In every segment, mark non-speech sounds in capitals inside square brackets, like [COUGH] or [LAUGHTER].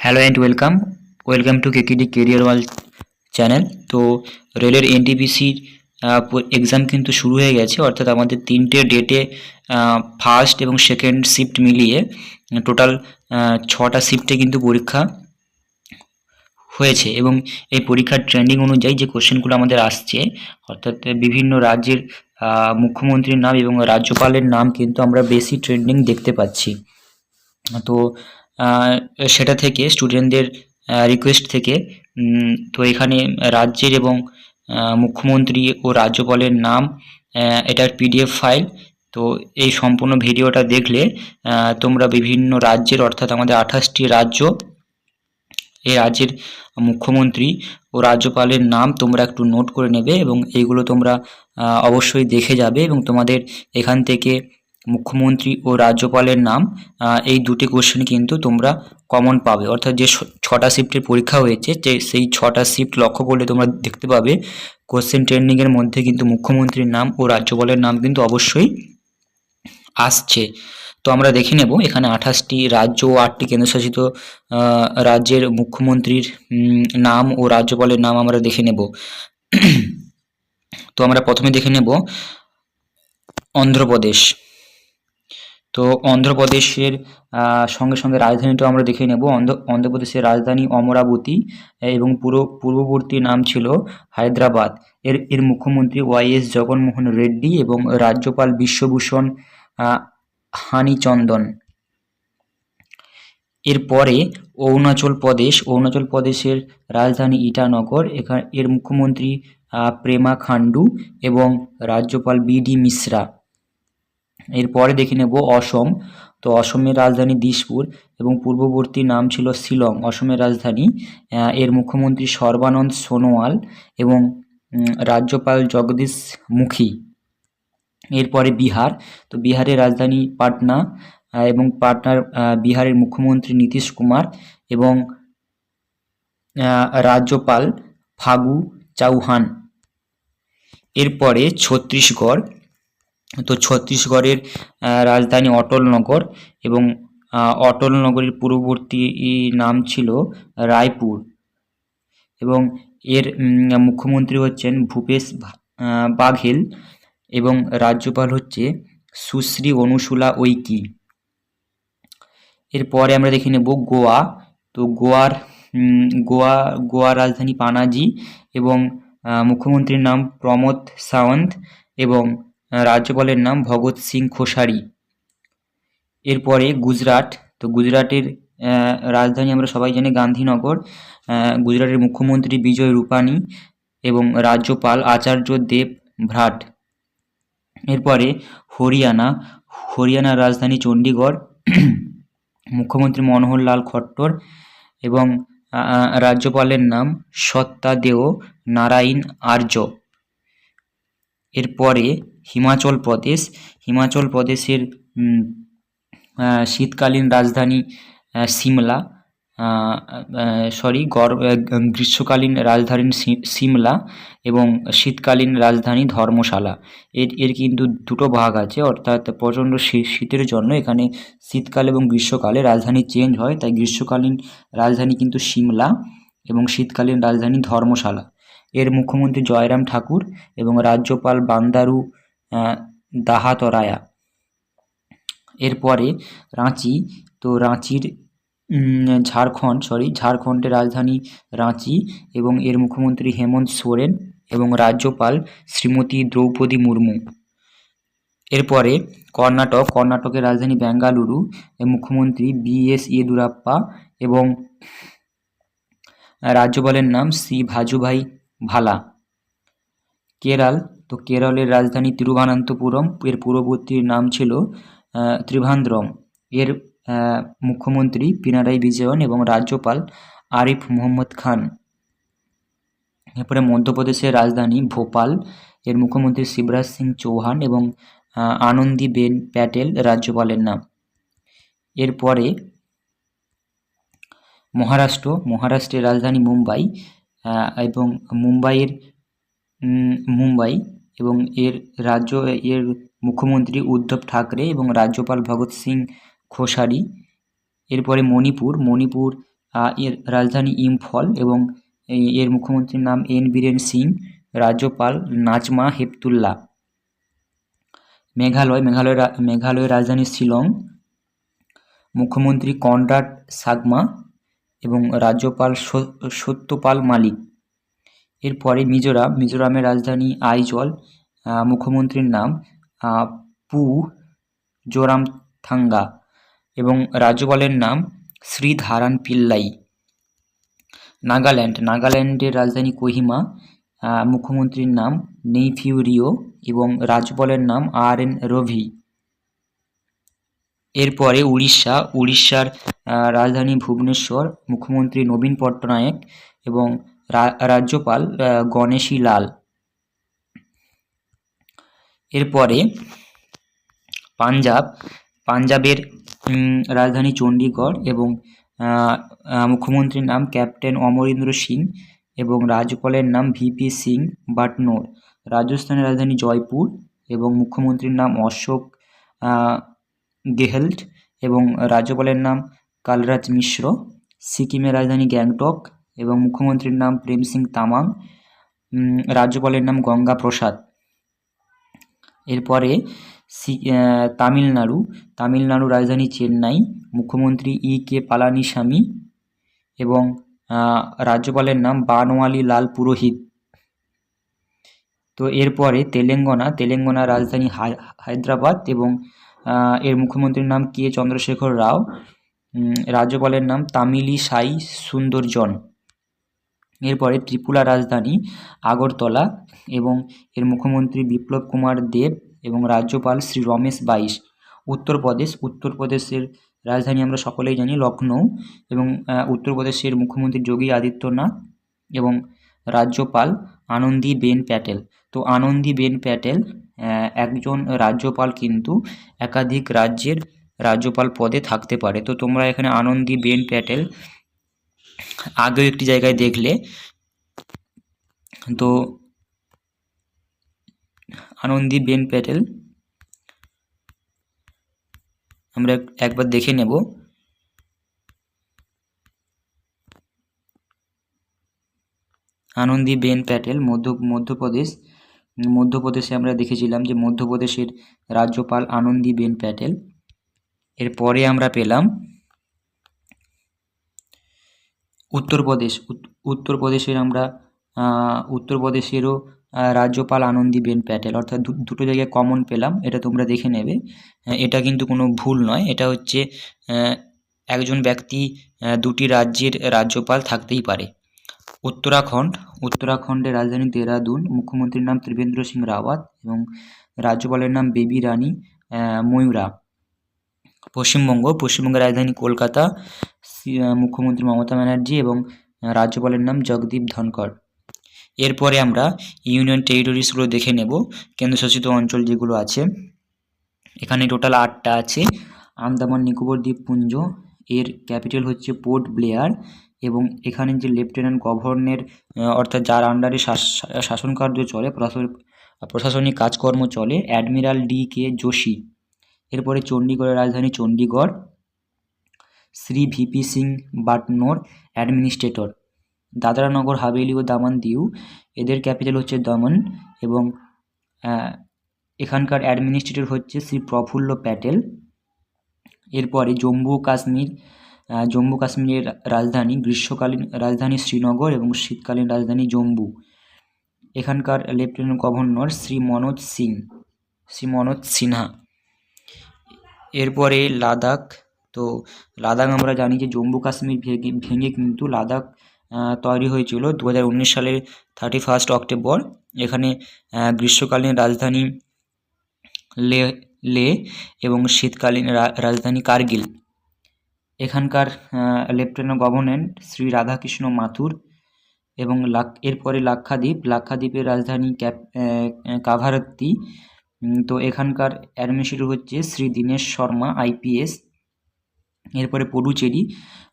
Hello and welcome welcome to KKD career world channel তো রেলের এনটিপিসির exam কিন্তু শুরু হয়ে গেছে। অর্থাৎ আমাদের তিনটে ডেটে ফার্স্ট এবং সেকেন্ড শিফট মিলিয়ে টোটাল ছটা শিফটে কিন্তু পরীক্ষা হয়েছে। এবং এই পরীক্ষার ট্রেন্ডিং অনুযায়ী যে কোশ্চেনগুলো আমাদের আসছে, অর্থাৎ বিভিন্ন রাজ্যের মুখ্যমন্ত্রীর নাম এবং রাজ্যপালের নাম কিন্তু আমরা বেশি ট্রেন্ডিং দেখতে পাচ্ছি। তো সেটা থেকে স্টুডেন্টদের রিকোয়েস্ট থেকে তো এখানে রাজ্যের এবং মুখ্যমন্ত্রী ও রাজ্যপালের নাম এটার পিডিএফ ফাইল তো এই সম্পূর্ণ ভিডিওটা দেখলে তোমরা বিভিন্ন রাজ্যের, অর্থাৎ আমাদের আঠাশটি রাজ্য, এই রাজ্যের মুখ্যমন্ত্রী ও রাজ্যপালের নাম তোমরা একটু নোট করে নেবে এবং এইগুলো তোমরা অবশ্যই দেখে যাবে এবং তোমাদের এখান থেকে মুখ্যমন্ত্রী ও রাজ্যপালের নাম এই দুটি কোশ্চেন কিন্তু তোমরা কমন পাবে। অর্থাৎ যে ছটা শিফটের পরীক্ষা হয়েছে, যে সেই ছটা শিফট লক্ষ্য করলে তোমরা দেখতে পাবে কোশ্চেন ট্রেন্ডিংয়ের মধ্যে কিন্তু মুখ্যমন্ত্রীর নাম ও রাজ্যপালের নাম কিন্তু অবশ্যই আসছে। তো আমরা দেখে নেব, এখানে আঠাশটি রাজ্য ও আটটি কেন্দ্রশাসিত রাজ্যের মুখ্যমন্ত্রীর নাম ও রাজ্যপালের নাম আমরা দেখে নেব। [CLEARS THROAT] তো আমরা প্রথমে দেখে নেব, অন্ধ্রপ্রদেশ। তো অন্ধ্রপ্রদেশের সঙ্গে সঙ্গে রাজধানীটাও আমরা দেখে নেব। অন্ধ্র, অন্ধ্রপ্রদেশের রাজধানী অমরাবতী এবং পুরো, পূর্ববর্তী নাম ছিল হায়দ্রাবাদ। এর এর মুখ্যমন্ত্রী ওয়াই এস জগনমোহন রেড্ডি এবং রাজ্যপাল বিশ্বভূষণ হানিচন্দন। এরপরে অরুণাচল প্রদেশ, অরুণাচল প্রদেশের রাজধানী ইটানগর এখানে এর মুখ্যমন্ত্রী প্রেমা খান্ডু এবং রাজ্যপাল বিডি মিশ্রা। এরপরে দেখে নেব অসম। তো অসমের রাজধানী দিসপুর এবং পূর্ববর্তী নাম ছিল শিলং, অসমের রাজধানী। এর মুখ্যমন্ত্রী সর্বানন্দ সোনোয়াল এবং রাজ্যপাল জগদীশ মুখী। এরপরে বিহার, তো বিহারের রাজধানী পাটনা এবং পাটনার বিহারের মুখ্যমন্ত্রী নীতিশ কুমার এবং রাজ্যপাল ফাগু চৌহান এরপরে ছত্তিশগড় তো ছত্তিশগড়ের রাজধানী অটলনগর এবং অটলনগরের পূর্ববর্তী নাম ছিল রায়পুর এবং এর মুখ্যমন্ত্রী হচ্ছেন ভূপেশ বাঘেল এবং রাজ্যপাল হচ্ছে সুশ্রী অনুসুলা ঐকি। এরপরে আমরা দেখে নেব গোয়া। তো গোয়ার গোয়া, গোয়ার রাজধানী পানাজি এবং মুখ্যমন্ত্রীর নাম প্রমোদ সাওয়ন্ত এবং রাজ্যপালের নাম ভগৎ সিং খোসারি। এরপরে গুজরাট, তো গুজরাটের রাজধানী আমরা সবাই জানি গান্ধীনগর। গুজরাটের মুখ্যমন্ত্রী বিজয় রূপানি এবং রাজ্যপাল আচার্য দেব ভ্রাট। এরপরে হরিয়ানা, হরিয়ানার রাজধানী চণ্ডীগড়। মুখ্যমন্ত্রী মনোহর লাল খট্টর এবং রাজ্যপালের নাম সত্তাদেও নারায়ণ আর্য। এরপরে হিমাচল প্রদেশ। হিমাচল প্রদেশের শীতকালীন রাজধানী সিমলা। সরি গ্রীষ্মকালীন রাজধানী সিমলা এবং শীতকালীন রাজধানী ধর্মশালা। এর এর কিন্তু দুটো ভাগ আছে, অর্থাৎ প্রচণ্ড শীতের জন্য এখানে শীতকাল এবং গ্রীষ্মকালে রাজধানী চেঞ্জ হয়, তাই গ্রীষ্মকালীন রাজধানী কিন্তু সিমলা এবং শীতকালীন রাজধানী ধর্মশালা। এর মুখ্যমন্ত্রী জয়রাম ঠাকুর এবং রাজ্যপাল বান্দারু দাহাতরায়া। এরপরে রাঁচি, তো রাঁচির ঝাড়খণ্ড সরি ঝাড়খণ্ডের রাজধানী রাঁচি এবং এর মুখ্যমন্ত্রী হেমন্ত সোরেন এবং রাজ্যপাল শ্রীমতী দ্রৌপদী মুর্মু। এরপরে কর্ণাটক, কর্ণাটকের রাজধানী বেঙ্গালুরু মুখ্যমন্ত্রী বি এস ইয়েদুরাপ্পা এবং রাজ্যপালের নাম শ্রী ভাজুভাই ভালা। কেরাল তো কেরলের রাজধানী তিরুবনন্তপুরম এর পূর্ববর্তী নাম ছিল ত্রিভান্দ্রম। এর মুখ্যমন্ত্রী পিনারাই বিজয়ন এবং রাজ্যপাল আরিফ মোহাম্মদ খান। এরপরে মধ্যপ্রদেশের রাজধানী ভোপাল, এর মুখ্যমন্ত্রী শিবরাজ সিং চৌহান এবং আনন্দীবেন প্যাটেল রাজ্যপালের নাম। এরপরে মহারাষ্ট্র, মহারাষ্ট্রের রাজধানী মুম্বাই এবং মুম্বাইয়ের মুম্বাই এবং এর রাজ্য, এর মুখ্যমন্ত্রী উদ্ধব ঠাকরে এবং রাজ্যপাল ভগৎ সিং খোসারি, এরপরে মণিপুর মণিপুর এর রাজধানী ইম্ফল এবং এর মুখ্যমন্ত্রীর নাম এন বীরেন সিং, রাজ্যপাল নাজমা হেপতুল্লা মেঘালয় মেঘালয় মেঘালয়ের রাজধানী শিলং, মুখ্যমন্ত্রী কনরাড সাগমা এবং রাজ্যপাল সত্যপাল মালিক। এরপরে মিজোরাম, মিজোরামের রাজধানী আইজল মুখ্যমন্ত্রীর নাম পু জোরামথাঙ্গা এবং রাজ্যপালের নাম শ্রীধারান পিল্লাই নাগাল্যান্ড, নাগাল্যান্ডের রাজধানী কোহিমা মুখ্যমন্ত্রীর নাম নেইফিউ রিও এবং রাজ্যপালের নাম আর এন রভি। এরপরে উড়িষ্যা, উড়িষ্যার রাজধানী ভুবনেশ্বর, মুখ্যমন্ত্রী নবীন পট্টনায়ক এবং রাজ্যপাল গণেশী লাল এরপরে পাঞ্জাব। পাঞ্জাবের রাজধানী চণ্ডীগড় এবং মুখ্যমন্ত্রীর নাম ক্যাপ্টেন অমরিন্দ্র সিং এবং রাজ্যপালের নাম ভিপি সিং বাটনোর। রাজস্থানের রাজধানী জয়পুর এবং মুখ্যমন্ত্রীর নাম অশোক গেহলট এবং রাজ্যপালের নাম কালরাজ মিশ্র। সিকিমের রাজধানী গ্যাংটক এবং মুখ্যমন্ত্রীর নাম প্রেম সিং তামাং রাজ্যপালের নাম গঙ্গা প্রসাদ। এরপরে সি- তামিলনাড়ু। তামিলনাড়ু রাজধানী চেন্নাই। মুখ্যমন্ত্রী ই কে পালানিস্বামী এবং রাজ্যপালের নাম বানওয়ালি লাল পুরোহিত। তো এরপরে তেলেঙ্গানা। তেলেঙ্গানার রাজধানী হায়দ্রাবাদ এবং এর মুখ্যমন্ত্রীর নাম কে চন্দ্রশেখর রাও রাজ্যপালের নাম তামিলি সাই সুন্দরজন। এরপরে ত্রিপুরা রাজধানী, আগরতলা এবং এর মুখ্যমন্ত্রী বিপ্লব কুমার দেব এবং রাজ্যপাল শ্রী রমেশ বাইশ। উত্তরপ্রদেশ, উত্তরপ্রদেশের রাজধানী আমরা সকলেই জানি লখনৌ এবং উত্তরপ্রদেশের মুখ্যমন্ত্রী যোগী আদিত্যনাথ এবং রাজ্যপাল আনন্দীবেন প্যাটেল। তো আনন্দীবেন প্যাটেল একজন রাজ্যপাল কিন্তু একাধিক রাজ্যের রাজ্যপাল পদে থাকতে পারে। তো তোমরা এখানে আনন্দীবেন প্যাটেল আগেও একটি জায়গায় দেখলে তো আনন্দীবেন প্যাটেল, আমরা এক- একবার দেখে নেব। আনন্দীবেন প্যাটেল, মধ্য, মধ্যপ্রদেশ, মধ্যপ্রদেশে আমরা দেখেছিলাম যে মধ্যপ্রদেশের রাজ্যপাল আনন্দীবেন প্যাটেল। এরপরে আমরা পেলাম উত্তরপ্রদেশ। উত- উত্তরপ্রদেশের আমরা উত্তরপ্রদেশেরও রাজ্যপাল আনন্দীবেন প্যাটেল। অর্থাৎ দুটো জায়গায় কমন পেলাম, এটা তোমরা দেখে নেবে। এটা কিন্তু কোনো ভুল নয়। এটা হচ্ছে একজন ব্যক্তি দুটি রাজ্যের রাজ্যপাল থাকতেই পারে। উত্তরাখণ্ড। উত্তরাখণ্ডের রাজধানী দেরাদুন। মুখ্যমন্ত্রীর নাম ত্রিবেন্দ্র সিং রাওয়াত এবং রাজ্যপালের নাম বেবি রানী ময়ূরা। পশ্চিমবঙ্গ, পশ্চিমবঙ্গের রাজধানী কলকাতা মুখ্যমন্ত্রী মমতা ব্যানার্জি এবং রাজ্যপালের নাম জগদীপ ধনকর এরপরে আমরা ইউনিয়ন টেরিটরিসগুলো দেখে নেব, কেন্দ্রশাসিত অঞ্চল যেগুলো আছে। এখানে টোটাল আটটা আছে। আন্দামান, নিকোবর দ্বীপপুঞ্জ এর ক্যাপিটাল হচ্ছে পোর্ট ব্লেয়ার এবং এখানে যে লেফটেন্যান্ট গভর্নর অর্থাৎ যার আন্ডারে শাসন কার্য চলে প্রশাসনিক কাজকর্ম চলে, অ্যাডমিরাল ডি কে যোশী এরপরে চণ্ডীগড়ের রাজধানী চণ্ডীগড়, শ্রী ভিপি সিং বাটনোর অ্যাডমিনিস্ট্রেটর। দাদরানগর, হাভেলি ও দামান দিউ, এদের ক্যাপিটাল হচ্ছে দমন এবং এখানকার অ্যাডমিনিস্ট্রেটর হচ্ছে শ্রী প্রফুল্ল প্যাটেল। এরপরে জম্মু কাশ্মীর জম্মু কাশ্মীরের রাজধানী, গ্রীষ্মকালীন রাজধানী শ্রীনগর এবং শীতকালীন রাজধানী জম্মু। এখানকার লেফটেন্যান্ট গভর্নর শ্রী মনোজ সিং, শ্রী মনোজ সিনহা। এরপরে লাদাখ। তো লাদাখ আমরা জানি যে জম্মু কাশ্মীর ভেঙে ভেঙে কিন্তু লাদাখ তৈরি হয়েছিল দু হাজার উনিশ সালের থার্টি ফার্স্ট অক্টোবর। এখানে গ্রীষ্মকালীন রাজধানী লে লে এবং শীতকালীন রাজধানী কার্গিল। এখানকার লেফটেন্যান্ট গভর্নর শ্রী রাধাকৃষ্ণ মাথুর এবং লাক, এরপরে লাক্ষাদ্বীপ। লাক্ষাদ্বীপের রাজধানী ক্যাপ কাভারত্তি। তো এখানকার অ্যাডমিনিস্ট্রেটর হচ্ছে শ্রী দীনেশ শর্মা আইপিএস এরপরে পডুচেরি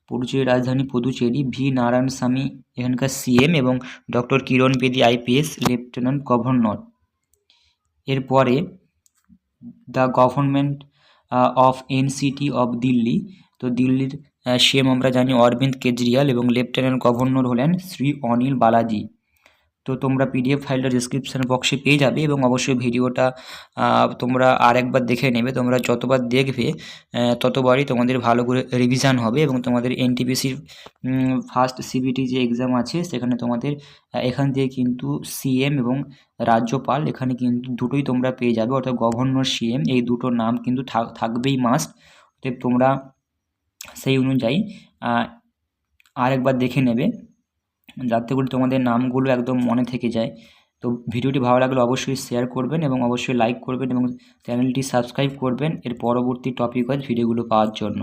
পডুচেরির রাজধানী পদুচেরি ভি নারায়ণ স্বামী, এখানকার সিএম এবং doctor Kiran Bedi IPS lieutenant governor এরপরে the government of NCT of Delhi, তো দিল্লির সিএম আমরা জানি অরবিন্দ কেজরিওয়াল এবং লেফটেন্যান্ট গভর্নর হলেন শ্রী অনিল বালাজি। তো তোমরা পিডিএফ ফাইলটা ডিসক্রিপশান বক্সে পেয়ে যাবে এবং অবশ্যই ভিডিওটা তোমরা আরেকবার দেখে নেবে, তোমরা যতবার দেখবে ততবারই তোমাদের ভালো করে রিভিশন হবে এবং তোমাদের এনটিপিসির ফার্স্ট সিবিটি যে এক্সাম আছে, সেখানে তোমাদের এখান থেকে কিন্তু সিএম এবং রাজ্যপাল, এখানে কিন্তু দুটোই তোমরা পেয়ে যাবে, অর্থাৎ গভর্নর সিএম এই দুটো নাম কিন্তু থাক- থাকবেই মাস্ট অতএব তোমরা সেই অনুযায়ী আরেকবার দেখে নেবে। যাতে করে তোমাদের নামগুলো একদম মনে থেকে যায়। তো ভিডিওটি ভালো লাগলে অবশ্যই শেয়ার করবেন এবং অবশ্যই লাইক করবেন এবং চ্যানেলটি সাবস্ক্রাইব করবেন। এর পরবর্তী টপিক ভিডিওগুলো পাওয়ার জন্য।